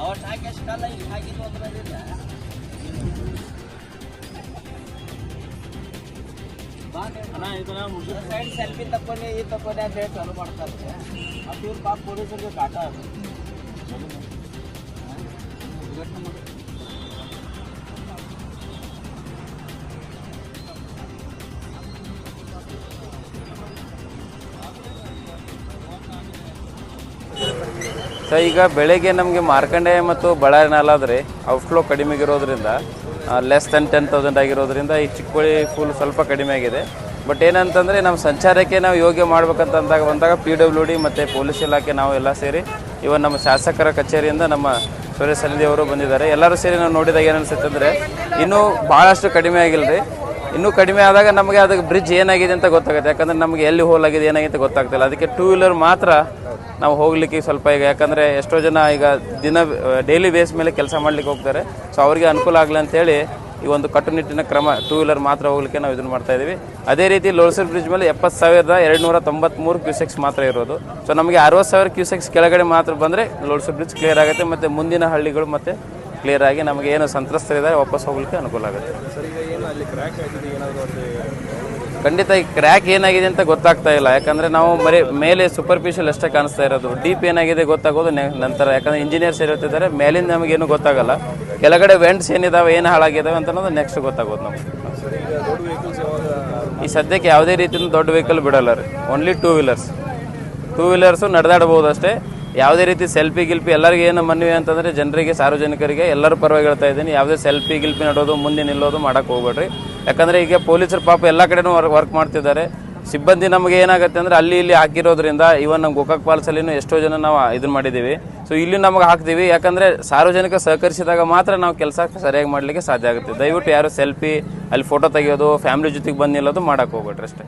और साइक स्टाल नहीं है? कि तो अंदर दे दे बात है। ना इतना मुझे तो साइड सेल्फी तक पर ये तक पर ऐसे चलो पड़ता तो तो है। अब फिर बाप पुलिस से काटा है? ಸೊ ಈಗ ಬೆಳಗ್ಗೆ ನಮಗೆ ಮಾರ್ಕಂಡೆ ಮತ್ತು ಬಳ್ಳಾರಿ ಔಟ್ಫ್ಲೋ ಕಡಿಮೆ ಇರೋದ್ರಿಂದ ಲೆಸ್ ದೆನ್ ಟೆನ್ ತೌಸಂಡ್ ಆಗಿರೋದ್ರಿಂದ ಈ ಚಿಕ್ಕೋಳಿ ಫುಲ್ ಸ್ವಲ್ಪ ಕಡಿಮೆ ಆಗಿದೆ. ಬಟ್ ಏನಂತಂದರೆ ನಮ್ಮ ಸಂಚಾರಕ್ಕೆ ನಾವು ಯೋಗ್ಯ ಮಾಡ್ಬೇಕಂತ ಅಂದಾಗ ಬಂದಾಗ ಪಿ ಡಬ್ಲ್ಯೂ ಡಿ ಮತ್ತು ಪೊಲೀಸ್ ಇಲಾಖೆ ನಾವು ಎಲ್ಲ ಸೇರಿ ಇವನ್ ನಮ್ಮ ಶಾಸಕರ ಕಚೇರಿಯಿಂದ ನಮ್ಮ ಸುರೇಶ್ ಸಲಿಂದಿ ಅವರು ಬಂದಿದ್ದಾರೆ. ಎಲ್ಲರೂ ಸೇರಿ ನಾವು ನೋಡಿದಾಗ ಏನು ಅನಿಸುತ್ತೆ ಅಂದರೆ, ಇನ್ನೂ ಭಾಳಷ್ಟು ಕಡಿಮೆ ಆಗಿಲ್ಲ ರೀ ಇನ್ನೂ ಕಡಿಮೆ ಆದಾಗ ನಮಗೆ ಅದಕ್ಕೆ ಬ್ರಿಡ್ಜ್ ಏನಾಗಿದೆ ಅಂತ ಗೊತ್ತಾಗುತ್ತೆ. ಯಾಕಂದ್ರೆ ನಮಗೆ ಎಲ್ಲಿ ಹೋಲ್ ಆಗಿದೆ, ಏನಾಗಿದೆ ಗೊತ್ತಾಗ್ತಿಲ್ಲ. ಅದಕ್ಕೆ ಟೂ ವೀಲರ್ ಮಾತ್ರ ನಾವು ಹೋಗಲಿಕ್ಕೆ ಸ್ವಲ್ಪ ಈಗ, ಯಾಕಂದರೆ ಎಷ್ಟೋ ಜನ ಈಗ ದಿನ ಡೈಲಿ ಬೇಸ್ ಮೇಲೆ ಕೆಲಸ ಮಾಡ್ಲಿಕ್ಕೆ ಹೋಗ್ತಾರೆ. ಸೊ ಅವರಿಗೆ ಅನುಕೂಲ ಆಗಲಿ ಅಂತೇಳಿ ಈ ಒಂದು ಕಟ್ಟುನಿಟ್ಟಿನ ಕ್ರಮ ಟೂ ವೀಲರ್ ಮಾತ್ರ ಹೋಗ್ಲಿಕ್ಕೆ ನಾವು ಇದನ್ನು ಮಾಡ್ತಾ ಇದ್ದೀವಿ ಅದೇ ರೀತಿ ಲೋಲ್ಸರ್ ಬ್ರಿಡ್ಜ್ ಮೇಲೆ ಎಪ್ಪತ್ತು ಸಾವಿರದ ಎರಡು ನೂರ ತೊಂಬತ್ತ್ಮೂರು ಕ್ಯೂಸೆಕ್ಸ್ ಮಾತ್ರ ಇರೋದು. ಸೊ ನಮಗೆ ಅರವತ್ತು ಸಾವಿರ ಕ್ಯೂಸೆಕ್ಸ್ ಕೆಳಗಡೆ ಮಾತ್ರ ಬಂದರೆ ಲೋಲ್ಸರ್ ಬ್ರಿಡ್ಜ್ ಕ್ಲಿಯರ್ ಆಗುತ್ತೆ, ಮತ್ತು ಮುಂದಿನ ಹಳ್ಳಿಗಳು ಮತ್ತೆ ಕ್ಲಿಯರ್ ಆಗಿ ನಮಗೆ ಏನು ಸಂತ್ರಸ್ತರಿದ್ದಾರೆ ವಾಪಸ್ ಹೋಗ್ಲಿಕ್ಕೆ ಅನುಕೂಲ ಆಗುತ್ತೆ. ಖಂಡಿತ ಈ ಕ್ರ್ಯಾಕ್ ಏನಾಗಿದೆ ಅಂತ ಗೊತ್ತಾಗ್ತಾ ಇಲ್ಲ. ಯಾಕಂದ್ರೆ ನಾವು ಬರೀ ಮೇಲೆ ಸೂಪರ್ಫಿಷಿಯಲ್ ಅಷ್ಟೇ ಕಾಣಿಸ್ತಾ ಇರೋದು. ಡೀಪ್ ಏನಾಗಿದೆ ಗೊತ್ತಾಗೋದು ನಂತರ. ಯಾಕಂದ್ರೆ ಇಂಜಿನಿಯರ್ಸ್ ಇರುತ್ತಿದ್ದಾರೆ ಮೇಲಿಂದ ನಮಗೇನು ಗೊತ್ತಾಗಲ್ಲ. ಕೆಳಗಡೆ ವೆಂಟ್ಸ್ ಏನಿದಾವೆ ಏನು ಹಾಳಾಗಿದಾವೆ ಅಂತ ಅನ್ನೋದು ನೆಕ್ಸ್ಟ್ ಗೊತ್ತಾಗೋದು ನಮಗೆ. ಈ ಸದ್ಯಕ್ಕೆ ಯಾವುದೇ ರೀತಿಯಿಂದ ದೊಡ್ಡ ವೆಹಿಕಲ್ ಬಿಡಲ್ಲ ರೀ. Only two wheelers two wheelers ನಡೆದಾಡ್ಬೋದು ಅಷ್ಟೇ. ಯಾವುದೇ ರೀತಿ ಸೆಲ್ಫಿ ಗಿಲ್ಪಿ ಎಲ್ಲರಿಗೂ ಏನು ಮನವಿ ಅಂತಂದರೆ ಜನರಿಗೆ, ಸಾರ್ವಜನಿಕರಿಗೆ ಎಲ್ಲರೂ ಪರವಾಗಿ ಹೇಳ್ತಾ ಇದ್ದೀನಿ. ಯಾವುದೇ ಸೆಲ್ಫಿ ಗಿಲ್ಪಿ ನಡೋದು, ಮುಂದೆ ನಿಲ್ಲೋದು ಮಾಡೋಕ್ಕೆ ಹೋಗ್ಬೇಡ್ರಿ. ಯಾಕಂದರೆ ಈಗ ಪೊಲೀಸರು ಪಾಪ ಎಲ್ಲ ಕಡೆನೂ ವರ್ಕ್ ಮಾಡ್ತಿದ್ದಾರೆ. ಸಿಬ್ಬಂದಿ ನಮಗೆ ಏನಾಗುತ್ತೆ ಅಂದರೆ ಅಲ್ಲಿ ಇಲ್ಲಿ ಹಾಕಿರೋದ್ರಿಂದ ಇವನ್ ನಮ್ಮ ಗೋಕಾಕ್ ಪಾಲ್ಸಲ್ಲಿನೂ ಎಷ್ಟೋ ಜನ ನಾವು ಇದನ್ನ ಮಾಡಿದ್ದೀವಿ. ಸೊ ಇಲ್ಲಿ ನಮಗೆ ಹಾಕ್ತೀವಿ. ಯಾಕಂದರೆ ಸಾರ್ವಜನಿಕ ಸಹಕರಿಸಿದಾಗ ಮಾತ್ರ ನಾವು ಕೆಲಸ ಸರಿಯಾಗಿ ಮಾಡಲಿಕ್ಕೆ ಸಾಧ್ಯ ಆಗುತ್ತೆ. ದಯವಿಟ್ಟು ಯಾರು ಸೆಲ್ಫಿ ಅಲ್ಲಿ ಫೋಟೋ ತೆಗೆಯೋದು ಫ್ಯಾಮಿಲಿ ಜೊತೆಗೆ ಬಂದು ನಿಲ್ಲೋದು ಮಾಡೋಕ್ಕೆ ಹೋಗ್ಬೇಡ್ರಿ ಅಷ್ಟೇ.